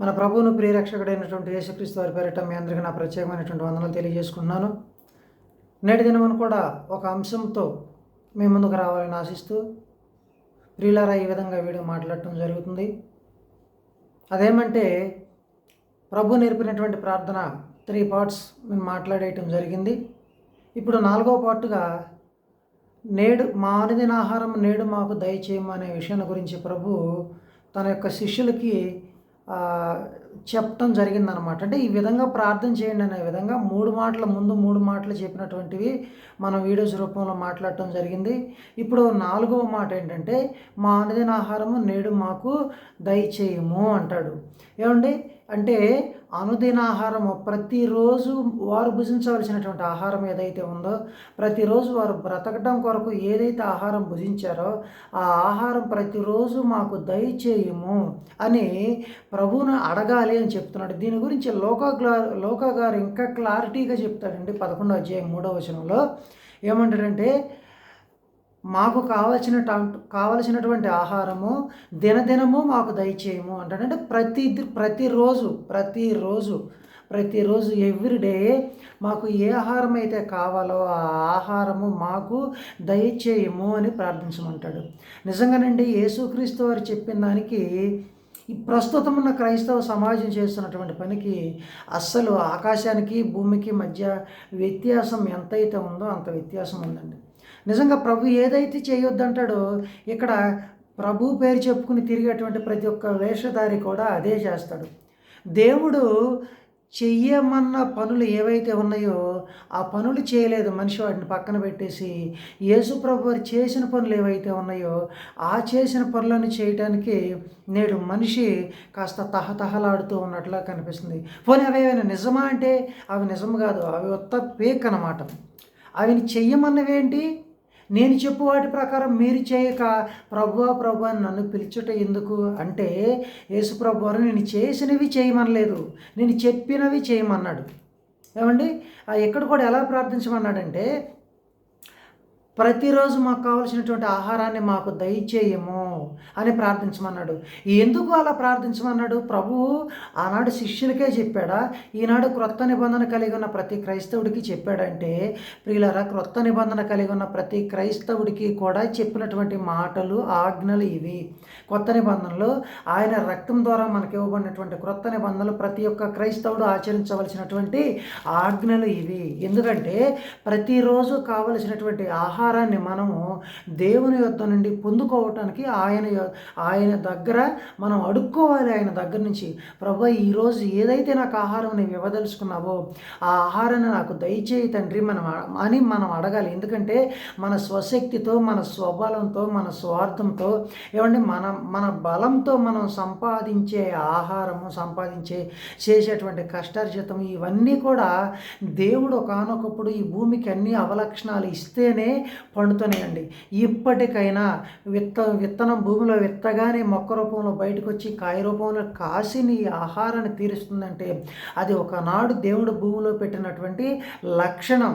మన ప్రభువును ప్రియరక్షకుడైనటువంటి యేసుక్రీస్తు వారి పేరిట మీ అందరికీ నా ప్రత్యేకమైనటువంటి వందనలు తెలియజేసుకున్నాను నేటి దినమును కూడా ఒక అంశంతో మీ ముందుకు రావాలని ఆశిస్తూ ప్రియులారా ఈ విధంగా వీడియో మాట్లాడటం జరుగుతుంది. అదేమంటే ప్రభు నేర్పినటువంటి ప్రార్థన త్రీ పార్ట్స్ మేము మాట్లాడేయటం జరిగింది. ఇప్పుడు నాలుగో పార్టుగా నేడు మా అనుదిన ఆహారం నేడు మాకు దయచేయమనే అనే విషయాన్ని గురించి ప్రభు తన యొక్క శిష్యులకి చెప్పటం జరిగిందనమాట అంటే ఈ విధంగా ప్రార్థన చేయండి అనే విధంగా మూడు మాటల ముందు మూడు మాటలు చెప్పినటువంటివి మనం వీడియోస్ రూపంలో మాట్లాడటం జరిగింది. ఇప్పుడు నాలుగవ మాట ఏంటంటే మా అనుదిన ఆహారము నేడు మాకు దయచేయము అంటాడు. ఏమండి? అంటే అనుదిన ఆహారము ప్రతిరోజు వారు భుజించవలసినటువంటి ఆహారం ఏదైతే ఉందో ప్రతిరోజు వారు బ్రతకడం కొరకు ఏదైతే ఆహారం భుజించారో ఆ ఆహారం ప్రతిరోజు మాకు దయచేయము అని ప్రభువును అడగాలి అని చెప్తున్నాడు. దీని గురించి లోక లోక గారు ఇంకా క్లారిటీగా చెప్తాడండి పదకొండో అధ్యాయం మూడో వచనంలో. ఏమంటాడంటే మాకు కావలసిన కావలసినటువంటి ఆహారము దినదినము మాకు దయచేయము అంటాడంటే ప్రతి ప్రతిరోజు ప్రతిరోజు ప్రతిరోజు ఎవ్రీడే మాకు ఏ ఆహారం అయితే కావాలో ఆ ఆహారము మాకు దయచేయము అని ప్రార్థించమంటాడు. నిజంగానండి యేసుక్రీస్తు వారు చెప్పిన దానికి ఈ ప్రస్తుతం ఉన్న క్రైస్తవ సమాజం చేస్తున్నటువంటి పనికి అస్సలు ఆకాశానికి భూమికి మధ్య వ్యత్యాసం ఎంతైతే ఉందో అంత వ్యత్యాసం ఉందండి. నిజంగా ప్రభు ఏదైతే చేయొద్దంటాడో ఇక్కడ ప్రభు పేరు చెప్పుకుని తిరిగేటువంటి ప్రతి ఒక్క వేషధారి కూడా అదే చేస్తాడు. దేవుడు చెయ్యమన్న పనులు ఏవైతే ఉన్నాయో ఆ పనులు చేయలేదు. మనిషి వాటిని పక్కన పెట్టేసి యేసు ప్రభు వారు చేసిన పనులు ఏవైతే ఉన్నాయో ఆ చేసిన పనులను చేయటానికి నేడు మనిషి కాస్త తహతహలాడుతూ ఉన్నట్లుగా కనిపిస్తుంది. పోనీ అవి ఏమైనా నిజమా అంటే? అవి నిజం కాదు. అవి ఒత్త పేక్ అన్నమాట. అవిని చెయ్యమన్నవేంటి నేను చెప్పు వాటి ప్రకారం మీరు చేయక ప్రభు ప్రభు అని నన్ను పిలుచుట ఎందుకు? అంటే యేసు ప్రభు నేను చేసినవి చేయమనలేదు. నేను చెప్పినవి చేయమన్నాడు. ఏమండి? ఎక్కడ కూడా ఎలా ప్రార్థించమన్నాడంటే ప్రతిరోజు మాకు కావలసినటువంటి ఆహారాన్ని మాకు దయచేయము. అని ప్రార్థించమన్నాడు. ఎందుకు అలా ప్రార్థించమన్నాడు? ప్రభువు ఆనాడు శిష్యులకే చెప్పాడా? ఈనాడు క్రొత్త నిబంధన కలిగి ఉన్న ప్రతి క్రైస్తవుడికి చెప్పాడంటే ప్రియులరా క్రొత్త నిబంధన కలిగి ఉన్న ప్రతి క్రైస్తవుడికి కూడా చెప్పినటువంటి మాటలు ఆజ్ఞలు ఇవి. కొత్త నిబంధనలు ఆయన రక్తం ద్వారా మనకి ఇవ్వబడినటువంటి క్రొత్త నిబంధనలు ప్రతి ఒక్క క్రైస్తవుడు ఆచరించవలసినటువంటి ఆజ్ఞలు ఇవి. ఎందుకంటే ప్రతిరోజు కావలసినటువంటి ఆహారాన్ని మనము దేవుని యొద్ద నుండి పొందుకోవటానికి ఆయన ఆయన ఆయన దగ్గర మనం అడుక్కోవాలి ఆయన దగ్గర నుంచి. ప్రభు ఈరోజు ఏదైతే నాకు ఆహారం నేను ఇవ్వదలుచుకున్నావో ఆ ఆహారాన్ని నాకు దయచేయి తండ్రి మనం అని మనం అడగాలి. ఎందుకంటే మన స్వశక్తితో మన స్వబలంతో మన స్వార్థంతో ఏమంటే మన మన బలంతో మనం సంపాదించే ఆహారము సంపాదించే చేసేటువంటి కష్టార్జితం ఇవన్నీ కూడా దేవుడు ఒకనొకప్పుడు ఈ భూమికి అన్ని అవలక్షణాలు ఇస్తేనే పండుతున్నాయండి. ఇప్పటికైనా విత్త విత్తనం భూమిలో విత్తగానే మొక్క రూపంలో బయటకు వచ్చి కాయ రూపంలో కాసి నీ ఆహారాన్ని తీరుస్తుందంటే అది ఒకనాడు దేవుడు భూమిలో పెట్టినటువంటి లక్షణం.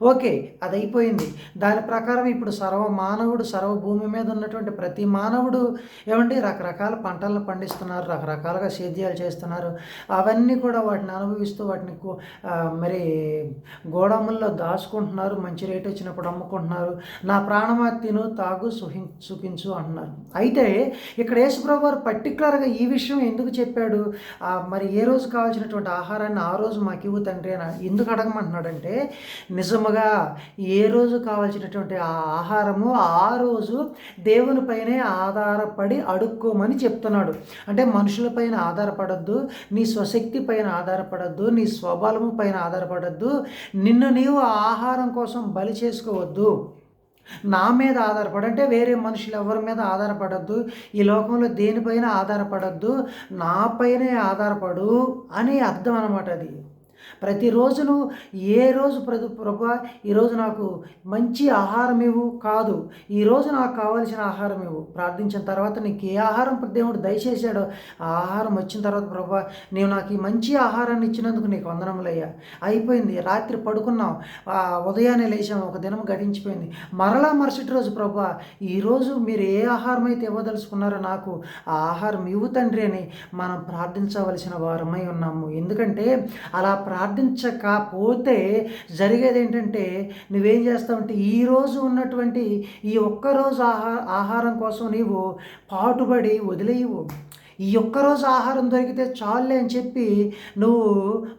ఓకే అది అయిపోయింది దాని ప్రకారం ఇప్పుడు సర్వ మానవుడు సర్వ భూమి మీద ఉన్నటువంటి ప్రతి మానవుడు ఏమండి రకరకాల పంటలను పండిస్తున్నారు రకరకాలుగా సేద్యాలు చేస్తున్నారు. అవన్నీ కూడా వాటిని అనుభవిస్తూ వాటిని మరి గోడముల్లో దాచుకుంటున్నారు మంచి రేటు వచ్చినప్పుడు అమ్ముకుంటున్నారు. నా ప్రాణమా తిను తాగు సుహి సుఖించు అంటున్నారు. అయితే ఇక్కడ యేసుప్రభు వారు పర్టికులర్గా ఈ విషయం ఎందుకు చెప్పాడు? మరి ఏ రోజు కావాల్సినటువంటి ఆహారాన్ని ఆ రోజు మాకు ఇవ్వు తండ్రి అని ఎందుకు అడగమంటున్నాడంటే నిజముగా ఏ రోజు కావాల్సినటువంటి ఆ ఆహారము ఆ రోజు దేవునిపైనే ఆధారపడి అడుక్కోమని చెప్తున్నాడు. అంటే మనుషులపైన ఆధారపడద్దు నీ స్వశక్తి పైన ఆధారపడద్దు నీ స్వబలము పైన ఆధారపడద్దు నిన్ను నీవు ఆ ఆహారం కోసం బలి చేసుకోవద్దు. నా మీద ఆధారపడు అంటే వేరే మనుషులు ఎవరి మీద ఆధారపడద్దు ఈ లోకంలో దేనిపైన ఆధారపడద్దు నాపైనే ఆధారపడు అని అర్థం అనమాట అది. ప్రతిరోజును ఏ రోజు ప్రభు ప్రభా ఈరోజు నాకు మంచి ఆహారం ఇవ్వు కాదు. ఈరోజు నాకు కావాల్సిన ఆహారం ఇవ్వు. ప్రార్థించిన తర్వాత నీకు ఏ ఆహారం దేవుడు దయచేశాడో ఆ ఆహారం వచ్చిన తర్వాత ప్రభా నీవు నాకు ఈ మంచి ఆహారాన్ని ఇచ్చినందుకు నీకు వందనములయ్యా అయిపోయింది. రాత్రి పడుకున్నాం. ఆ ఉదయాన్నే లేచాం. ఒక దినం గడించిపోయింది. మరలా మరుసటి రోజు ప్రభా ఈరోజు మీరు ఏ ఆహారం అయితే ఇవ్వదలుచుకున్నారో నాకు ఆ ఆహారం ఇవ్వు తండ్రి అని మనం ప్రార్థించవలసిన వారమై ఉన్నాము. ఎందుకంటే అలా ప్రార్థించకపోతే జరిగేది ఏంటంటే నువ్వేం చేస్తావంటే ఈరోజు ఉన్నటువంటి ఈ ఒక్కరోజు ఆహా ఆహారం కోసం నీవు పాటుపడి వదిలేయవు. ఈ ఒక్కరోజు ఆహారం దొరికితే చాలులే అని చెప్పి నువ్వు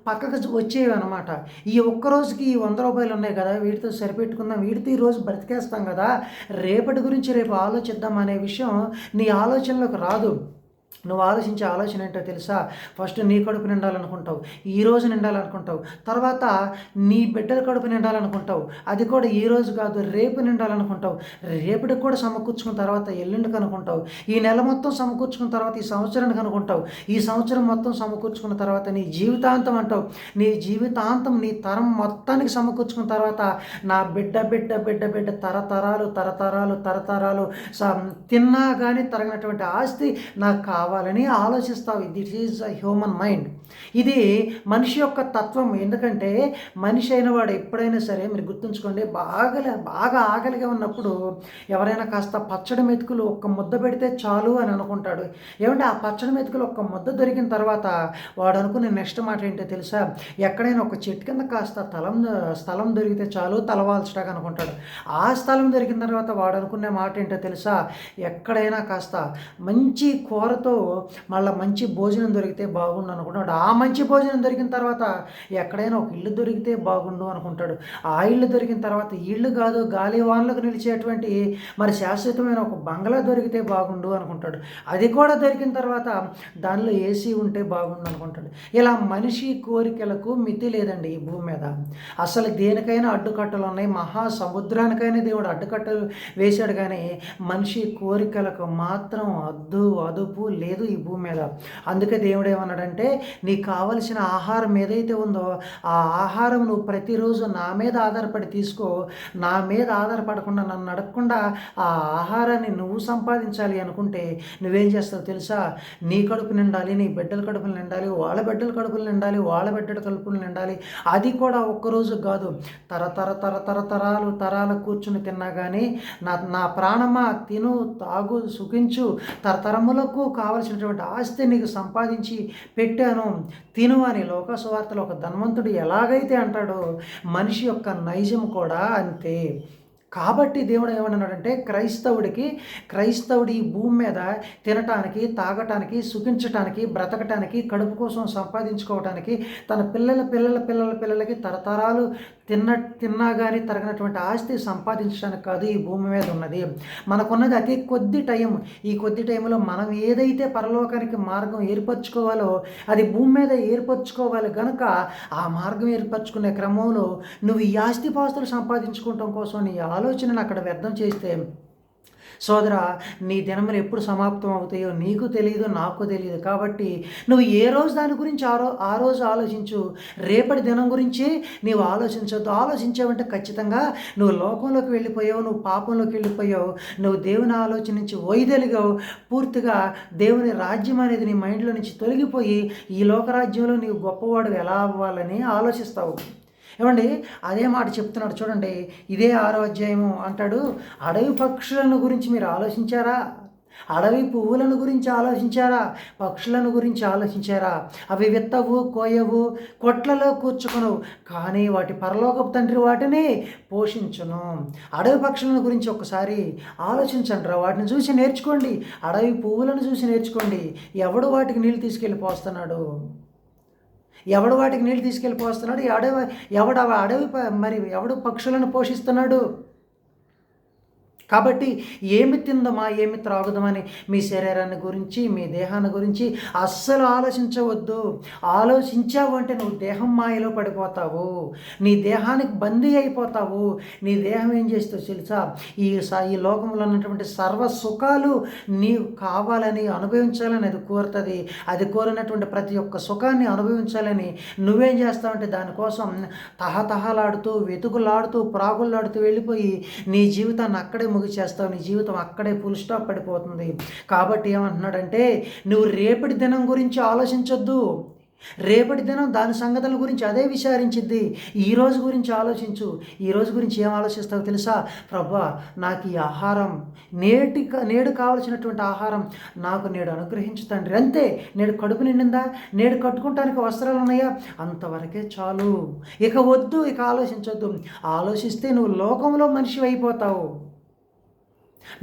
పక్కకు వచ్చేవి అనమాట ఈ ఒక్కరోజుకి ఈ వంద రూపాయలు ఉన్నాయి కదా వీటితో సరిపెట్టుకుందాం వీటితో ఈరోజు బ్రతికేస్తాం కదా రేపటి గురించి రేపు ఆలోచిద్దాం అనే విషయం నీ ఆలోచనలోకి రాదు. నువ్వు ఆలోచించే ఆలోచన ఏంటో తెలుసా? ఫస్ట్ నీ కడుపు నిండాలనుకుంటావు. ఈ రోజు నిండాలనుకుంటావు. తర్వాత నీ బిడ్డల కడుపు నిండాలనుకుంటావు. అది కూడా ఈ రోజు కాదు రేపు నిండాలనుకుంటావు. రేపటికి కూడా సమకూర్చుకున్న తర్వాత ఎల్లుండికి అనుకుంటావు. ఈ నెల మొత్తం సమకూర్చుకున్న తర్వాత ఈ సంవత్సరానికి అనుకుంటావు. ఈ సంవత్సరం మొత్తం సమకూర్చుకున్న తర్వాత నీ జీవితాంతం అంటావు. నీ జీవితాంతం నీ తరం మొత్తానికి సమకూర్చుకున్న తర్వాత నా బిడ్డ బిడ్డ బిడ్డ బిడ్డ తరతరాలు తరతరాలు తరతరాలు తిన్నా కానీ తరగినటువంటి ఆస్తి నాకు కావాలని ఆలోచిస్తావు. That is a human mind ఇది మనిషి యొక్క తత్వం. ఎందుకంటే మనిషి అయిన వాడు ఎప్పుడైనా సరే మీరు గుర్తుంచుకోండి బాగా బాగా ఆకలిగా ఉన్నప్పుడు ఎవరైనా కాస్త పచ్చడి మెతుకులు ఒక్క ముద్ద పెడితే చాలు అని అనుకుంటాడు. ఏమంటే ఆ పచ్చడి మెతుకులు ఒక్క ముద్ద దొరికిన తర్వాత వాడు అనుకునే నెక్స్ట్ మాట ఏంటో తెలుసా? ఎక్కడైనా ఒక చెట్టు కింద కాస్త తలం స్థలం దొరికితే చాలు తలవాల్చడానికి అనుకుంటాడు. ఆ స్థలం దొరికిన తర్వాత వాడు అనుకునే మాట ఏంటో తెలుసా? ఎక్కడైనా కాస్త మంచి కూరతో మళ్ళీ మంచి భోజనం దొరికితే బాగుండు అనుకున్నాడు ఆ మంచి భోజనం దొరికిన తర్వాత ఎక్కడైనా ఒక ఇల్లు దొరికితే బాగుండు అనుకుంటాడు. ఆ ఇల్లు దొరికిన తర్వాత ఇల్లు కాదు గాలి వానలకు నిలిచేటువంటి మరి శాశ్వతమైన ఒక బంగ్లా దొరికితే బాగుండు అనుకుంటాడు. అది కూడా దొరికిన తర్వాత దానిలో ఏసీ ఉంటే బాగుండు అనుకుంటాడు. ఇలా మనిషి కోరికలకు మితి లేదండి ఈ భూమి మీద. అసలు దేనికైనా అడ్డుకట్టలు ఉన్నాయి. మహా సముద్రానికైనా దేవుడు అడ్డుకట్టలు వేశాడు కానీ మనిషి కోరికలకు మాత్రం అద్దు అదుపు లేదు ఈ భూమి మీద. అందుకే దేవుడు ఏమన్నాడంటే నీకు కావలసిన ఆహారం ఏదైతే ఉందో ఆ ఆహారం నువ్వు ప్రతిరోజు నా మీద ఆధారపడి తీసుకో. నా మీద ఆధారపడకుండా నన్ను నడకుండా ఆ ఆహారాన్ని నువ్వు సంపాదించాలి అనుకుంటే నువ్వేం చేస్తావు తెలుసా? నీ కడుపు నిండాలి నీ బిడ్డల కడుపులు నిండాలి వాళ్ళ బిడ్డల కడుపులు నిండాలి వాళ్ళ బిడ్డల కడుపులు నిండాలి. అది కూడా ఒక్కరోజు కాదు. తరతర తరతర తరాలు తరాలు కూర్చుని తిన్నా కానీ నా నా ప్రాణమా తిను తాగు సుఖించు తరతరములకు కావలసినటువంటి ఆస్తి నీకు సంపాదించి పెట్టాను. తిను అని లోకస్వార్తలో ఒక ధనవంతుడు ఎలాగైతే అంటాడో మనిషి యొక్క నైజం కూడా అంతే. కాబట్టి దేవుడు ఏమన్నాడంటే క్రైస్తవుడికి క్రైస్తవుడి ఈ భూమి మీద తినటానికి తాగటానికి సుఖించటానికి బ్రతకటానికి కడుపు కోసం సంపాదించుకోవటానికి తన పిల్లల పిల్లల పిల్లల పిల్లలకి తరతరాలు తిన్న తిన్నా కానీ తరగినటువంటి ఆస్తి సంపాదించడానికి కాదు ఈ భూమి మీద ఉన్నది. మనకున్నది అతి కొద్ది టైం ఈ కొద్ది టైంలో మనం ఏదైతే పరలోకానికి మార్గం ఏర్పరచుకోవాలో అది భూమి మీద ఏర్పరచుకోవాలి కనుక ఆ మార్గం ఏర్పరచుకునే క్రమంలో నువ్వు ఈ ఆస్తిపాస్తులు సంపాదించుకోవటం కోసం నీ ఆలోచనను అక్కడ వ్యర్థం చేస్తే సోదర నీ దినములు ఎప్పుడు సమాప్తం అవుతాయో నీకు తెలియదు నాకు తెలియదు. కాబట్టి నువ్వు ఏ రోజు దాని గురించి ఆ రో ఆ రోజు ఆలోచించు. రేపటి దినం గురించి నీవు ఆలోచించవద్దు ఆలోచించావంటే ఖచ్చితంగా నువ్వు లోకంలోకి వెళ్ళిపోయావు నువ్వు పాపంలోకి వెళ్ళిపోయావు నువ్వు దేవుని ఆలోచన నుంచి వైదొలిగావు పూర్తిగా దేవుని రాజ్యం అనేది నీ మైండ్లో నుంచి తొలగిపోయి ఈ లోకరాజ్యంలో నీవు గొప్పవాడు ఎలా అవ్వాలని ఆలోచిస్తావు. ఏమండి? అదే మాట చెప్తున్నాడు. చూడండి ఇదే ఆరో అధ్యాయము అంటాడు అడవి పక్షులను గురించి మీరు ఆలోచించారా? అడవి పువ్వులను గురించి ఆలోచించారా? పక్షులను గురించి ఆలోచించారా? అవి విత్తవు కోయవు కొట్లలో కూర్చుకును కానీ వాటి పరలోకపు తండ్రి వాటిని పోషించును. అడవి పక్షులను గురించి ఒకసారి ఆలోచించండి వాటిని చూసి నేర్చుకోండి. అడవి పువ్వులను చూసి నేర్చుకోండి. ఎవడు వాటికి నీళ్ళు తీసుకెళ్ళి పోస్తున్నాడు? ఎవడు వాటికి నీళ్ళు తీసుకెళ్ళిపోస్తున్నాడు ఎవడ ఎవడ అడవి మరి ఎవడు పక్షులను పోషిస్తున్నాడు? కాబట్టి ఏమి తిందమా ఏమి త్రాగుదామని మీ శరీరాన్ని గురించి మీ దేహాన్ని గురించి అస్సలు ఆలోచించవద్దు. ఆలోచించావు అంటే నువ్వు దేహం మాయలో పడిపోతావు. నీ దేహానికి బందీ అయిపోతావు. నీ దేహం ఏం చేస్తావు తెలుసా? ఈ ఈ లోకంలో ఉన్నటువంటి సర్వ సుఖాలు నీవు కావాలని అనుభవించాలని అది కోరుతుంది. అది కోరినటువంటి ప్రతి ఒక్క సుఖాన్ని అనుభవించాలని నువ్వేం చేస్తావంటే దానికోసం తహతహలాడుతూ వెతుకులాడుతూ ప్రాగులాడుతూ వెళ్ళిపోయి నీ జీవితాన్ని అక్కడే ముగిచేస్తావు నీ జీవితం అక్కడే ఫుల్ స్టాప్ పడిపోతుంది. కాబట్టి ఏమంటున్నాడంటే నువ్వు రేపటి దినం గురించి ఆలోచించొద్దు. రేపటి దినం దాని సంగతుల గురించి అదే విచారించిద్ది. ఈ రోజు గురించి ఆలోచించు. ఈ రోజు గురించి ఏం ఆలోచిస్తావు తెలుసా? ప్రభా నాకు ఈ ఆహారం నేటి నేడు కావలసినటువంటి ఆహారం నాకు నేడు అనుగ్రహించు తండ్రి. అంతే నేడు కడుపు నిండిందా? నేడు కట్టుకుంటానికి వస్త్రాలు ఉన్నాయా? అంతవరకే చాలు. ఇక వద్దు ఇక ఆలోచించొద్దు. ఆలోచిస్తే నువ్వు లోకంలో మనిషి అయిపోతావు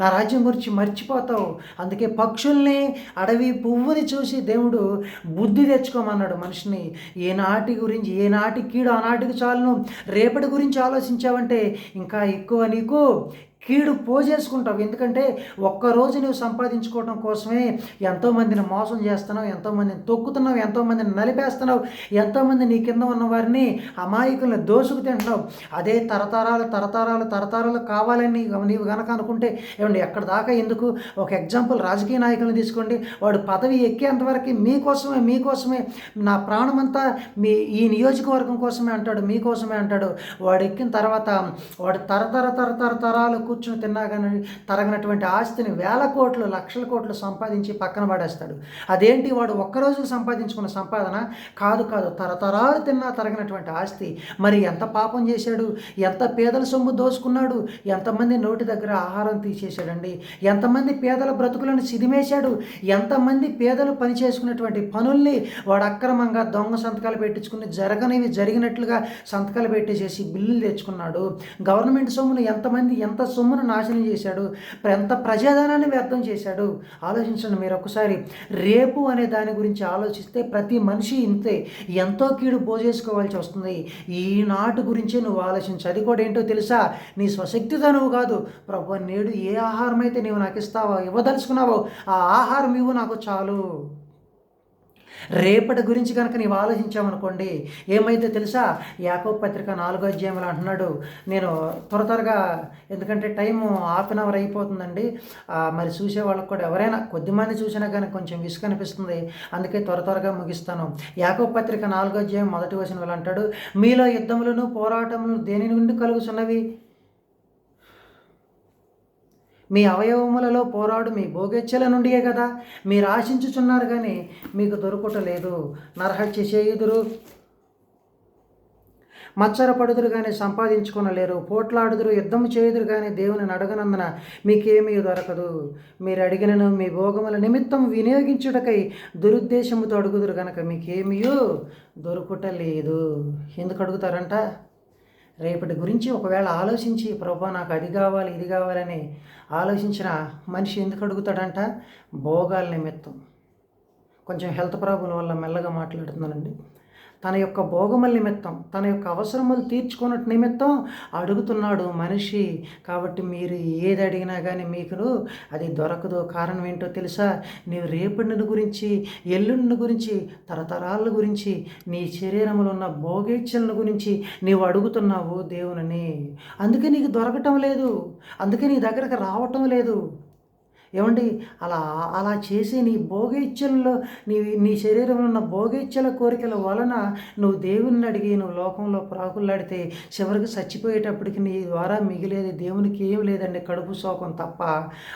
నా రాజ్యం గురించి మర్చిపోతావు. అందుకే పక్షుల్ని అడవి పువ్వుని చూసి దేవుడు బుద్ధి తెచ్చుకోమన్నాడు మనిషిని. ఏనాటి గురించి ఏనాటి కీడు ఆనాటికి చాలును. రేపటి గురించి ఆలోచించావంటే ఇంకా ఎక్కువ నీకు కీడు పోజేసుకుంటావు. ఎందుకంటే ఒక్కరోజు నువ్వు సంపాదించుకోవడం కోసమే ఎంతోమందిని మోసం చేస్తున్నావు ఎంతోమందిని తొక్కుతున్నావు ఎంతోమందిని నలిపేస్తున్నావు ఎంతోమంది నీ కింద ఉన్న వారిని అమాయకులను దోసుకు తింటున్నావు. అదే తరతరాలు తరతరాలు తరతరాలు కావాలని నీవు గనక అనుకుంటే ఏమండి ఎక్కడ దాకా ఎందుకు? ఒక ఎగ్జాంపుల్ రాజకీయ నాయకులను తీసుకోండి. వాడు పదవి ఎక్కేంతవరకు మీకోసమే మీకోసమే నా ప్రాణమంతా మీ ఈ నియోజకవర్గం కోసమే అంటాడు మీకోసమే అంటాడు. వాడు ఎక్కిన తర్వాత వాడు తరతర తరతర తరాలకు కూర్చుని తిన్నా కానీ తరగనటువంటి ఆస్తిని వేల కోట్లు లక్షల కోట్లు సంపాదించి పక్కన పడేస్తాడు. అదేంటి వాడు ఒక్కరోజు సంపాదించుకున్న సంపాదన? కాదు కాదు. తరతరాలు తిన్నా తరగనటువంటి ఆస్తి. మరి ఎంత పాపం చేశాడు? ఎంత పేదల సొమ్ము దోసుకున్నాడు? ఎంతమంది నోటి దగ్గర ఆహారం తీసేశాడండి? ఎంతమంది పేదల బ్రతుకులను సిదిమేశాడు? ఎంతమంది పేదలు పని చేసుకున్నటువంటి పనుల్ని వాడు అక్రమంగా దొంగ సంతకాలు పెట్టించుకుని జరగనివి జరిగినట్లుగా సంతకాలు పెట్టేసేసి బిల్లులు తెచ్చుకున్నాడు. గవర్నమెంట్ సొమ్మును ఎంతమంది ఎంత సొమ్ము సొమ్మును నాశనం చేశాడు. ఎంత ప్రజాధనాన్ని వ్యర్థం చేశాడు. ఆలోచించండి మీరు ఒకసారి. రేపు అనే దాని గురించి ఆలోచిస్తే ప్రతి మనిషి ఇంతే. ఎంతో కీడు పోజేసుకోవాల్సి వస్తుంది. ఈనాటి గురించే నువ్వు ఆలోచించు. అది కూడా ఏంటో తెలుసా? నీ స్వశక్తితో నువ్వు కాదు. ప్రభు నేడు ఏ ఆహారం అయితే నీవు నాకు ఇస్తావో ఇవ్వదలుచుకున్నావో ఆ ఆహారం ఇవ్వు నాకు చాలు. రేపటి గురించి కనుక నీవు ఆలోచించామనుకోండి ఏమైతే తెలుసా? యాకో పత్రిక నాలుగో అధ్యాయంలో అంటున్నాడు నేను త్వర త్వరగా ఎందుకంటే టైం హాఫ్ అన్ అవర్ అయిపోతుందండి. మరి చూసే వాళ్ళకి కూడా ఎవరైనా కొద్దిమంది చూసినా కానీ కొంచెం విసుగు అనిపిస్తుంది. అందుకే త్వర త్వరగా ముగిస్తాను. యాకో పత్రిక నాలుగో అధ్యాయం మొదటి వచ్చిన వాళ్ళు అంటాడు మీలో యుద్ధములను పోరాటములు దేని నుండి కలుగుతున్నవి మీ అవయవములలో పోరాడు మీ భోగెచ్చల నుండియే కదా. మీరు ఆశించుచున్నారు కానీ మీకు దొరకటలేదు నరహత్య చేయుదురు మచ్చరపడుదురు కానీ సంపాదించుకొనలేరు పోట్లాడుదురు యుద్ధం చేయుదురు కానీ దేవుని అడగనందున మీకేమీ దొరకదు. మీరు అడిగినను మీ భోగముల నిమిత్తం వినియోగించుటకై దురుద్దేశముతో అడుగుదురు కనుక మీకేమీ దొరుకుటలేదు ఎందుకు అడుగుతారంట? రేపటి గురించి ఒకవేళ ఆలోచించి ప్రభా నాకు అది కావాలి ఇది కావాలని ఆలోచించిన మనిషి ఎందుకు అడుగుతాడంట? భోగాల నిమిత్తం. కొంచెం హెల్త్ ప్రాబ్లం వల్ల మెల్లగా మాట్లాడుతున్నానండి. తన యొక్క భోగముల నిమిత్తం తన యొక్క అవసరములు తీర్చుకున్నట్టు నిమిత్తం అడుగుతున్నాడు మనిషి. కాబట్టి మీరు ఏది అడిగినా కానీ మీకు అది దొరకదు. కారణం ఏంటో తెలుసా? నీవు రేపటిని గురించి ఎల్లుండి గురించి తరతరాల గురించి నీ శరీరంలో ఉన్న భోగేచ్ఛలను గురించి నీవు అడుగుతున్నావు దేవుని అందుకే నీకు దొరకటం లేదు. అందుకే నీ దగ్గరకు రావటం లేదు. ఏమండి అలా అలా చేసి నీ భోగేచ్ఛల్లో నీ నీ శరీరంలో ఉన్న భోగేచ్ఛల కోరికల వలన నువ్వు దేవుణ్ణి అడిగి నువ్వు లోకంలో ప్రాకులాడితే చివరికి చచ్చిపోయేటప్పటికి నీ ద్వారా మిగిలేది దేవునికి ఏం లేదండి కడుపు శోకం తప్ప.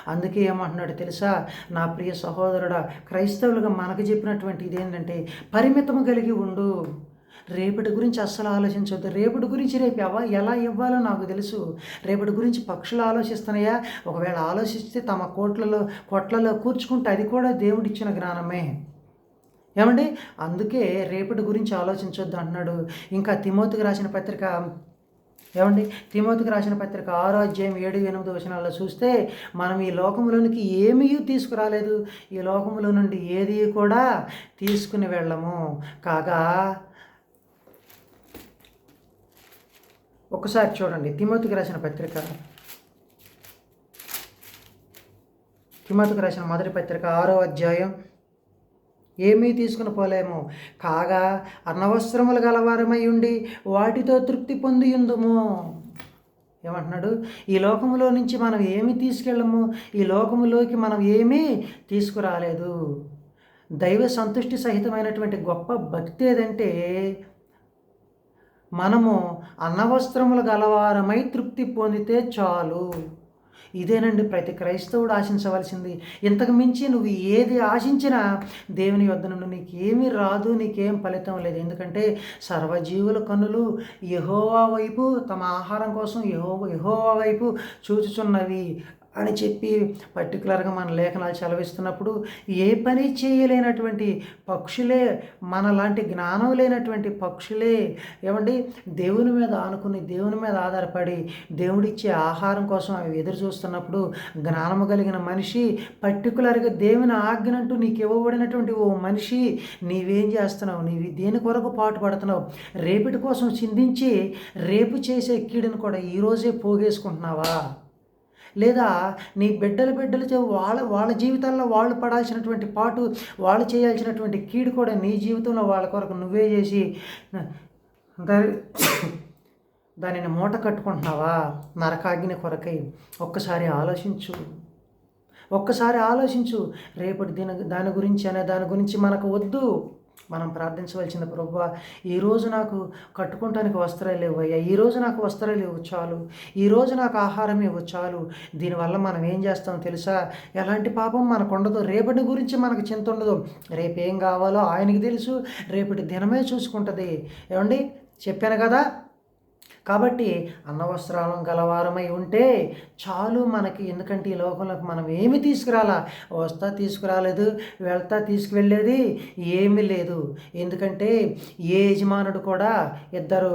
అందుకే ఏమంటున్నాడు తెలుసా? నా ప్రియ సహోదరుడా క్రైస్తవులుగా మనకు చెప్పినటువంటి ఇదేంటంటే పరిమితం కలిగి ఉండు. రేపటి గురించి అస్సలు ఆలోచించవద్దు రేపటి గురించి రేపు ఎవ ఎలా ఇవ్వాలో నాకు తెలుసు. రేపటి గురించి పక్షులు ఆలోచిస్తున్నాయా? ఒకవేళ ఆలోచిస్తే తమ కోట్లలో కొట్లలో కూర్చుకుంటే అది కూడా దేవుడిచ్చిన జ్ఞానమే. ఏమండి? అందుకే రేపటి గురించి ఆలోచించొద్దు అన్నాడు ఇంకా తిమోతికి రాసిన పత్రిక ఏమండి? తిమోతికి రాసిన పత్రిక ఆరో అధ్యాయం ఏడు ఎనిమిది వచనాల్లో చూస్తే మనం ఈ లోకంలోనికి ఏమీ తీసుకురాలేదు. ఈ లోకంలో నుండి ఏది కూడా తీసుకుని వెళ్ళము. కాగా ఒకసారి చూడండి. తిమోతికి రాసిన పత్రిక. తిమోతికి రాసిన మొదటి పత్రిక ఆరో అధ్యాయం. ఏమీ తీసుకుని పోలేము. కాగా అన్నవస్త్రములు గలవారమై ఉండి వాటితో తృప్తి పొంది ఉందము. ఏమంటున్నాడు? ఈ లోకములో నుంచి మనం ఏమి తీసుకెళ్ళము? ఈ లోకములోకి మనం ఏమీ తీసుకురాలేదు. దైవ సంతుష్టి సహితమైనటువంటి గొప్ప భక్తి ఏదంటే మనము అన్నవస్త్రములు గలవారమై తృప్తి పొందితే చాలు. ఇదేనండి ప్రతి క్రైస్తవుడు ఆశించవలసింది. ఇంతకు మించి నువ్వు ఏది ఆశించినా దేవుని యొద్ద నుండి నీకేమీ రాదు నీకేం ఫలితం లేదు. ఎందుకంటే సర్వజీవుల కన్నులు యహోవా వైపు తమ ఆహారం కోసం యహో యహోవా వైపు చూచుచున్నవి. అని చెప్పి పర్టికులర్గా మన లేఖనాలు చలవిస్తున్నప్పుడు ఏ పని చేయలేనటువంటి పక్షులే మనలాంటి జ్ఞానం లేనటువంటి పక్షులే. ఏమండి? దేవుని మీద ఆనుకుని దేవుని మీద ఆధారపడి దేవుడిచ్చే ఆహారం కోసం అవి ఎదురు చూస్తున్నప్పుడు జ్ఞానము కలిగిన మనిషి పర్టికులర్గా దేవుని ఆజ్ఞనంటూ నీకు ఇవ్వబడినటువంటి ఓ మనిషి నీవేం చేస్తున్నావు? నీవి దేని కొరకు పాటు పడుతున్నావు రేపటి కోసం చిందించి రేపు చేసే కీడును కూడా ఈరోజే పోగేసుకుంటున్నావా? లేదా నీ బిడ్డల బిడ్డలు చే- వాళ్ళ వాళ్ళ జీవితాల్లో వాళ్ళు పడాల్సినటువంటి పాటు వాళ్ళు చేయాల్సినటువంటి కీడు కూడా నీ జీవితంలో వాళ్ళ కొరకు నువ్వే చేసి దాని దానిని మూట కట్టుకుంటున్నావా? నరకాగ్ని కొరకై ఒక్కసారి ఆలోచించు. ఒక్కసారి ఆలోచించు. రేపటి దీని దాని గురించి అనే దాని గురించి మనకు వద్దు. మనం ప్రార్థించవలసిన ప్రభు ఈరోజు నాకు కట్టుకోవటానికి వస్త్రాలు ఇవ్వయ్యా ఈరోజు నాకు వస్త్రాలు ఇవ్వు చాలు. ఈరోజు నాకు ఆహారం ఇవ్వు చాలు. దీనివల్ల మనం ఏం చేస్తాం తెలుసా? ఎలాంటి పాపం మనకు ఉండదు. రేపటి గురించి మనకు చింత ఉండదు. రేపు ఏం కావాలో ఆయనకి తెలుసు. రేపటి దినమే చూసుకుంటుంది. ఏమండి? చెప్పాను కదా? కాబట్టి అన్నవస్త్రాలను గలవారమై ఉంటే చాలు మనకి ఎందుకంటే ఈ లోకంలోకి మనం ఏమి తీసుకురాలా? వస్తా తీసుకురాలేదు వెళ్తా తీసుకువెళ్ళేది ఏమీ లేదు. ఎందుకంటే ఏ యజమానుడు కూడా ఇద్దరు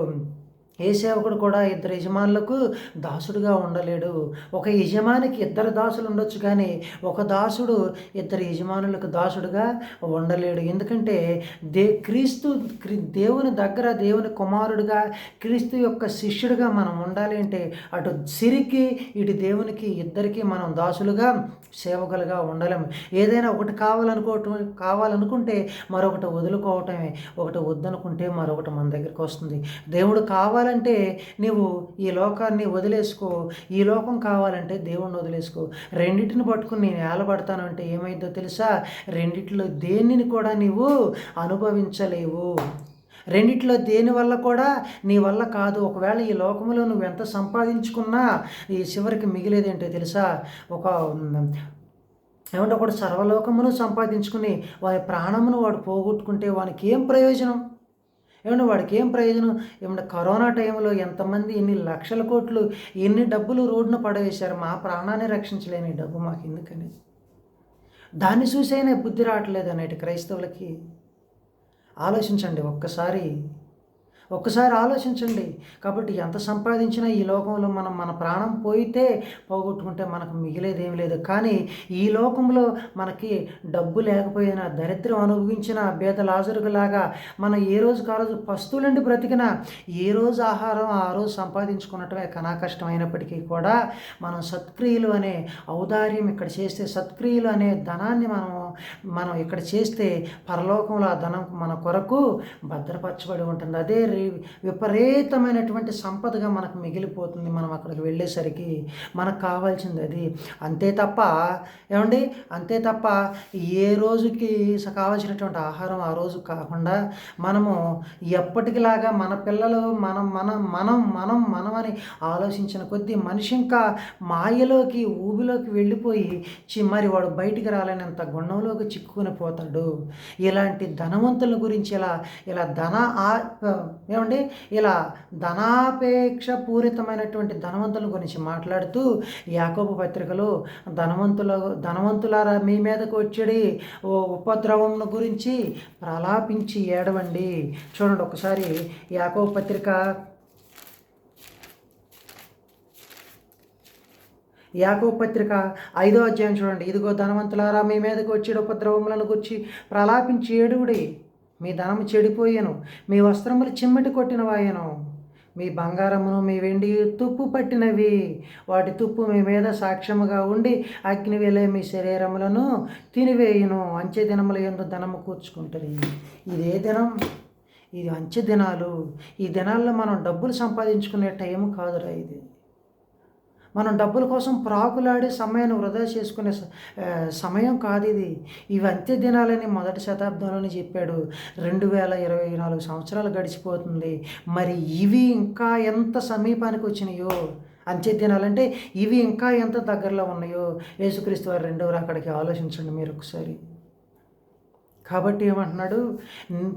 ఏ సేవకుడు కూడా ఇద్దరు యజమానులకు దాసుడుగా ఉండలేడు. ఒక యజమానికి ఇద్దరు దాసులు ఉండొచ్చు కానీ ఒక దాసుడు ఇద్దరు యజమానులకు దాసుడుగా ఉండలేడు. ఎందుకంటే దే క్రీస్తు దేవుని దగ్గర దేవుని కుమారుడుగా క్రీస్తు యొక్క శిష్యుడిగా మనం ఉండాలి అంటే అటు సిరికి ఇటు దేవునికి ఇద్దరికి మనం దాసులుగా సేవకులుగా ఉండలేము ఏదైనా ఒకటి కావాలనుకోవటం కావాలనుకుంటే మరొకటి వదులుకోవటమే. ఒకటి వద్దనుకుంటే మరొకటి మన దగ్గరికి వస్తుంది. దేవుడు కావాలి కావాలంటే నీవు ఈ లోకాన్ని వదిలేసుకో ఈ లోకం కావాలంటే దేవుణ్ణి వదిలేసుకో. రెండింటిని పట్టుకుని నేను ఏలబడతాను అంటే ఏమైందో తెలుసా? రెండిట్లో దేనిని కూడా నీవు అనుభవించలేవు. రెండిట్లో దేని వల్ల కూడా నీ వల్ల కాదు. ఒకవేళ ఈ లోకంలో నువ్వు ఎంత సంపాదించుకున్నా ఈ చివరికి మిగిలేదేంటో తెలుసా? ఒక ఏమంటే ఒకడు సర్వలోకమును సంపాదించుకుని వారి ప్రాణమును వాడు పోగొట్టుకుంటే వానికి ఏం ప్రయోజనం? ఏమన్నా వాడికి ఏం ప్రయోజనం? ఏమన్నా కరోనా టైంలో ఎంతమంది ఎన్ని లక్షల కోట్లు ఎన్ని డబ్బులు రోడ్డున పడవేశారు మా ప్రాణాన్ని రక్షించలేని డబ్బు మాకు ఎందుకని దాన్ని చూసైనా బుద్ధి రావట్లేదు అనేటి క్రైస్తవులకి. ఆలోచించండి ఒక్కసారి. ఒక్కసారి ఆలోచించండి. కాబట్టి ఎంత సంపాదించినా ఈ లోకంలో మనం మన ప్రాణం పోయితే పోగొట్టుకుంటే మనకు మిగిలేది లేదు. కానీ ఈ లోకంలో మనకి డబ్బు లేకపోయినా దరిద్రం అనుభవించిన బేద లాజరులాగా మనం ఏ రోజు ఆ పస్తులండి బ్రతికినా ఏ రోజు ఆహారం ఆ రోజు సంపాదించుకున్నటమే కనా కష్టమైనప్పటికీ కూడా మనం సత్క్రియలు అనే ఔదార్యం ఇక్కడ చేస్తే సత్క్రియలు అనే ధనాన్ని మనం మనం ఇక్కడ చేస్తే పరలోకంలో ఆ ధనం మన కొరకు భద్రపరచబడి ఉంటుంది. అదే విపరీతమైనటువంటి సంపదగా మనకు మిగిలిపోతుంది మనం అక్కడికి వెళ్ళేసరికి. మనకు కావాల్సింది అది. అంతే తప్ప ఏమండి? అంతే తప్ప ఏ రోజుకి కావాల్సినటువంటి ఆహారం ఆ రోజు కాకుండా మనము ఎప్పటికిలాగా మన పిల్లలు మనం మనం మనం మనం మనం అని ఆలోచించిన కొద్దీ మనిషి ఇంకా మాయలోకి ఊబిలోకి వెళ్ళిపోయి చి మరి వాడు బయటికి రాలేనంత గుండంలోకి చిక్కుకుని పోతాడు. ఇలాంటి ధనవంతుల గురించి ఇలా ఇలా ధన ఆ ఏమండి? ఇలా ధనాపేక్ష పూరితమైనటువంటి ధనవంతుల గురించి మాట్లాడుతూ యాకోబు పత్రికలో ధనవంతుల ధనవంతులారా మీ మీదకు వచ్చేది ఓ ఉపద్రవం గురించి ప్రలాపించి ఏడవండి. చూడండి ఒకసారి యాకోబు పత్రిక యాకో పత్రిక ఐదో అధ్యాయం చూడండి. ఇదిగో ధనవంతులారా మీ మీదకి వచ్చే ఉపద్రవములను గుర్చి ప్రలాపించి ఏడుగుడి. మీ ధనము చెడిపోయాను మీ వస్త్రములు చిమ్మటి కొట్టినవాయను. మీ బంగారమును మీ వెండి తుప్పు పట్టినవి. వాటి తుప్పు మీ మీద సాక్ష్యముగా ఉండి అగ్ని వేలే మీ శరీరములను తినివేయును. అంచె దినముల ఎందు ధనము కూర్చుకుంటుంది ఇదే దినం ఇది అంచె దినాలు. ఈ దినాల్లో మనం డబ్బులు సంపాదించుకునే టైం కాదురా ఇది. మనం డబ్బుల కోసం ప్రాకులాడి సమయాన్ని వృధా చేసుకునే స- సమయం కాదు ఇది. ఇవి అంత్య దినాలని మొదటి శతాబ్దంలోనే చెప్పాడు. రెండు వేల ఇరవై నాలుగు సంవత్సరాలు గడిచిపోతుంది. మరి ఇవి ఇంకా ఎంత సమీపానికి వచ్చినాయో? అంత్య దినాలంటే ఇవి ఇంకా ఎంత దగ్గరలో ఉన్నాయో? యేసుక్రీస్తు వారి రెండవ అక్కడికి ఆలోచించండి మీరు ఒకసారి. కాబట్టి ఏమంటున్నాడు?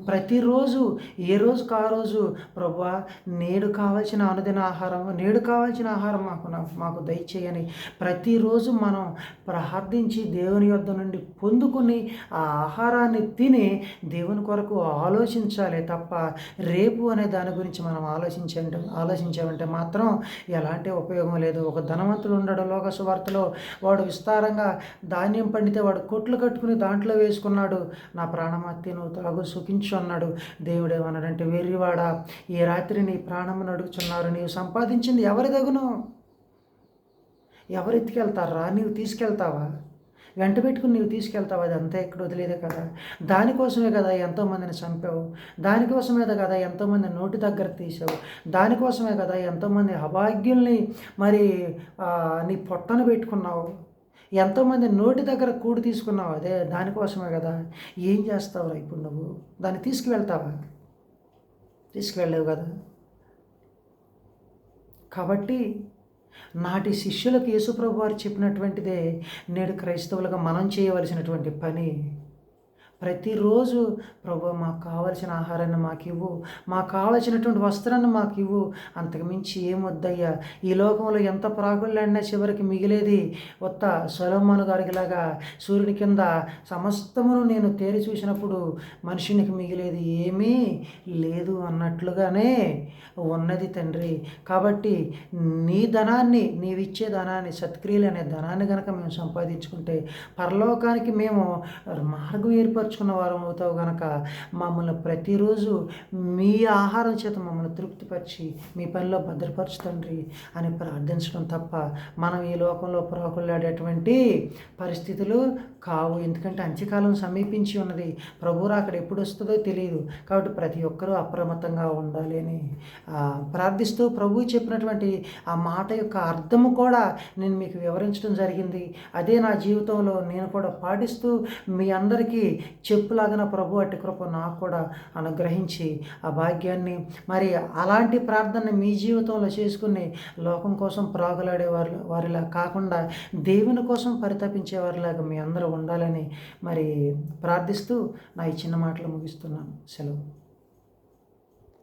ప్రతిరోజు ఏ రోజుకు ఆ రోజు? ప్రభా నేడు కావాల్సిన అనుదిన ఆహారం నేడు కావాల్సిన ఆహారం మాకు మాకు దయచేయని. ప్రతిరోజు మనం ప్రార్థించి దేవుని యొద్ద నుండి పొందుకుని ఆ ఆహారాన్ని తిని దేవుని కొరకు ఆలోచించాలి తప్ప రేపు అనే దాని గురించి మనం ఆలోచించే ఆలోచించామంటే మాత్రం ఎలాంటి ఉపయోగం లేదు. ఒక ధనవంతుడు ఉండడు లోక సువార్తలో వాడు విస్తారంగా ధాన్యం పండితే వాడు కొట్లు కట్టుకుని దాంట్లో వేసుకున్నాడు. నా ప్రాణమత్తి నువ్వు తాగు సుఖించు అన్నాడు. దేవుడేమన్నాడంటే వెర్రివాడా ఈ రాత్రి నీ ప్రాణమును అడుగుచున్నారు నీవు సంపాదించింది ఎవరి దగును ఎవరు ఎత్తుకెళ్తారా? నీవు తీసుకెళ్తావా? వెంట పెట్టుకుని నీవు తీసుకెళ్తావు? అది అంతా ఎక్కడ వదిలేదే కదా. దానికోసమే కదా ఎంతోమందిని చంపావు. దానికోసమే కదా ఎంతోమంది నోటి దగ్గర తీసావు. దానికోసమే కదా ఎంతోమంది అభాగ్యుల్ని మరి నీ పొట్టను పెట్టుకున్నావు. ఎంతోమంది నోటి దగ్గర కూడి తీసుకున్నావు అదే దానికోసమే కదా. ఏం చేస్తావురా ఇప్పుడు నువ్వు? దాన్ని తీసుకువెళ్తావా? తీసుకువెళ్ళలేవు కదా. కాబట్టి నాటి శిష్యులకు యేసుప్రభు వారు చెప్పినటువంటిదే నేడు క్రైస్తవులుగా మనం చేయవలసినటువంటి పని. ప్రతిరోజు ప్రభు మాకు కావలసిన ఆహారాన్ని మాకు ఇవ్వు. మాకు కావలసినటువంటి వస్త్రాన్ని మాకు ఇవ్వు. అంతకుమించి ఏమొద్దయ్యా ఈ లోకంలో ఎంత ప్రాగుళ్ళడినా చివరికి మిగిలేది ఒత్త సొలమ్మను గారికిలాగా సూర్యుని కింద సమస్తమును నేను తేరి చూసినప్పుడు మనుషునికి మిగిలేది ఏమీ లేదు అన్నట్లుగానే ఉన్నది తండ్రి. కాబట్టి నీ ధనాన్ని నీవిచ్చే ధనాన్ని సత్క్రియలు అనే ధనాన్ని కనుక మేము సంపాదించుకుంటే పరలోకానికి మేము మార్గం ఏర్పరచుకున్న వారం అవుతావు గనక మమ్మల్ని ప్రతిరోజు మీ ఆహారం చేత మమ్మల్ని తృప్తిపరిచి మీ పనిలో భద్రపరచుతండ్రి అని ప్రార్థించడం తప్ప మనం ఈ లోకంలో ప్రాకులాడేటువంటి పరిస్థితులు కావు. ఎందుకంటే అంత్యకాలం సమీపించి ఉన్నది. ప్రభు అక్కడ ఎప్పుడు వస్తుందో తెలియదు. కాబట్టి ప్రతి ఒక్కరూ అప్రమత్తంగా ఉండాలి అని ప్రార్థిస్తూ ప్రభువు చెప్పినటువంటి ఆ మాట యొక్క అర్థము కూడా నేను మీకు వివరించడం జరిగింది. అదే నా జీవితంలో నేను కూడా పాటిస్తూ మీ అందరికీ చెప్పులాగిన ప్రభు అట్టి కృప నాకు కూడా అనుగ్రహించి ఆ భాగ్యాన్ని మరి అలాంటి ప్రార్థన మీ జీవితంలో చేసుకుని లోకం కోసం ప్రాగులాడే వారి వారిలా కాకుండా దేవుని కోసం పరితపించే వారిలాగా మీ అందరూ ఉండాలని మరి ప్రార్థిస్తూ నా ఈ చిన్న మాటలు ముగిస్తున్నాను. సెలవు.